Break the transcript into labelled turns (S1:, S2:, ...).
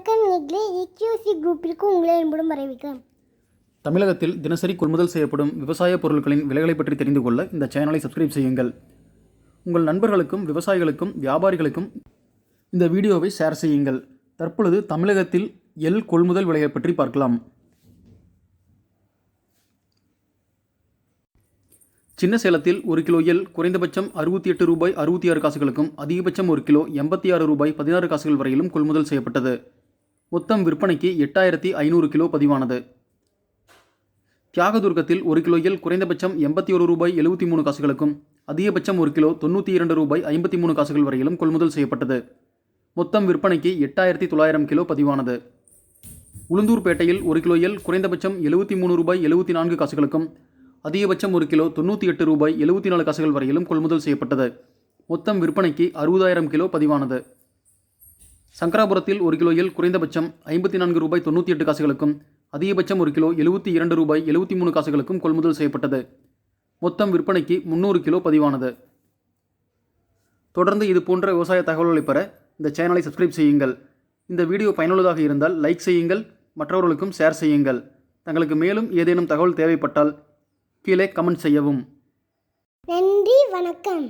S1: வணக்கம் இக்யூசி குரூப்பிற்கு உங்களை என்பதும் வரவேற்கிறேன்.
S2: தமிழகத்தில் தினசரி கொள்முதல் செய்யப்படும் விவசாய பொருட்களின் விலைகளை பற்றி தெரிந்து கொள்ள இந்த சேனலை சப்ஸ்கிரைப் செய்யுங்கள். உங்கள் நண்பர்களுக்கும் விவசாயிகளுக்கும் வியாபாரிகளுக்கும் இந்த வீடியோவை ஷேர் செய்யுங்கள். தற்பொழுது தமிழகத்தில் எல் கொள்முதல் விலையை பற்றி பார்க்கலாம். சின்ன சேலத்தில் ஒரு கிலோ எல் குறைந்தபட்சம் அறுபத்தி எட்டு ரூபாய் அறுபத்தி ஆறு காசுகளுக்கும் அதிகபட்சம் ஒரு கிலோ எண்பத்தி ஆறு ரூபாய் பதினாறு காசுகள் வரையிலும் கொள்முதல் செய்யப்பட்டது. மொத்தம் விற்பனைக்கு எட்டாயிரத்தி ஐநூறு கிலோ பதிவானது. தியாகதுர்க்கத்தில் ஒரு கிலோயில் குறைந்தபட்சம் எண்பத்தி ஒரு ரூபாய் எழுபத்தி மூணு காசுகளுக்கும் அதிகபட்சம் ஒரு கிலோ தொண்ணூற்றி இரண்டு ரூபாய் ஐம்பத்தி மூணு காசுகள் வரையிலும் கொள்முதல் செய்யப்பட்டது. மொத்தம் விற்பனைக்கு எட்டாயிரத்தி தொள்ளாயிரம் கிலோ பதிவானது. உளுந்தூர்பேட்டையில் ஒரு கிலோயில் குறைந்தபட்சம் எழுபத்தி மூணு ரூபாய் எழுபத்தி நான்கு காசுகளுக்கும் அதிகபட்சம் ஒரு கிலோ தொண்ணூற்றி எட்டு ரூபாய் எழுபத்தி நாலு காசுகள் வரையிலும் கொள்முதல் செய்யப்பட்டது. மொத்தம் விற்பனைக்கு அறுபதாயிரம் கிலோ பதிவானது. சங்கராபுரத்தில் ஒரு கிலோ எல் குறைந்தபட்சம் ஐம்பத்தி நான்கு ரூபாய் தொண்ணூற்றி எட்டு காசுகளுக்கும் அதிகபட்சம் ஒரு கிலோ எழுபத்தி இரண்டு ரூபாய் எழுபத்தி மூணு காசுகளுக்கும் கொள்முதல் செய்யப்பட்டது. மொத்தம் விற்பனைக்கு முந்நூறு கிலோ பதிவானது. தொடர்ந்து இது போன்ற விவசாய தகவல்களை பெற இந்த சேனலை சப்ஸ்கிரைப் செய்யுங்கள். இந்த வீடியோ பயனுள்ளதாக இருந்தால் லைக் செய்யுங்கள் மற்றவர்களுக்கும் ஷேர் செய்யுங்கள். தங்களுக்கு மேலும் ஏதேனும் தகவல் தேவைப்பட்டால் கீழே கமெண்ட் செய்யவும்.
S1: நன்றி வணக்கம்.